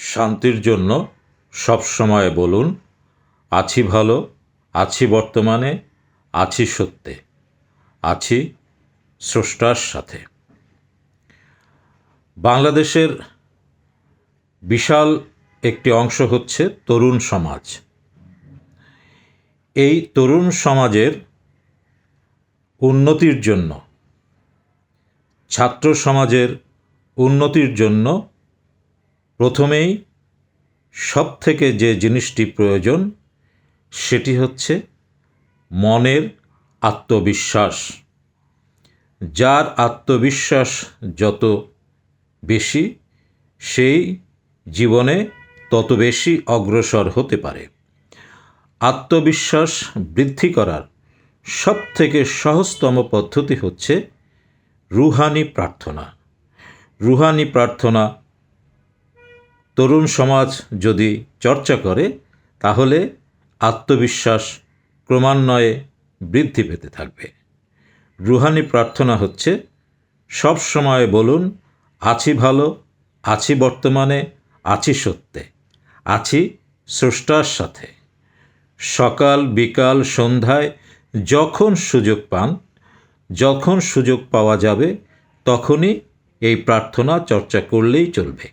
শান্তির জন্য সব সময় বলুন, আছি ভালো, আছি বর্তমানে, আছি সত্যে, আছি স্রষ্টার সাথে। বাংলাদেশের বিশাল একটি অংশ হচ্ছে তরুণ সমাজ। এই তরুণ সমাজের উন্নতির জন্য, ছাত্র সমাজের উন্নতির জন্য প্রথমেই সব থেকে যে জিনিসটি প্রয়োজন, সেটি হচ্ছে মনের আত্মবিশ্বাস। যার আত্মবিশ্বাস যত বেশি, সেই জীবনে তত বেশি অগ্রসর হতে পারে। আত্মবিশ্বাস বৃদ্ধি করার সব থেকে সহজতম পদ্ধতি হচ্ছে রুহানি প্রার্থনা। রুহানি প্রার্থনা তরুণ সমাজ যদি চর্চা করে, তাহলে আত্মবিশ্বাস ক্রমান্বয়ে বৃদ্ধি পেতে থাকবে। রুহানি প্রার্থনা হচ্ছে, সব সময় বলুন, আছি ভালো, আছি বর্তমানে, আছি সত্যে, আছি স্রষ্টার সাথে। সকাল বিকাল সন্ধ্যায় যখন সুযোগ পান, যখন সুযোগ পাওয়া যাবে, তখনই এই প্রার্থনা চর্চা করলেই চলবে।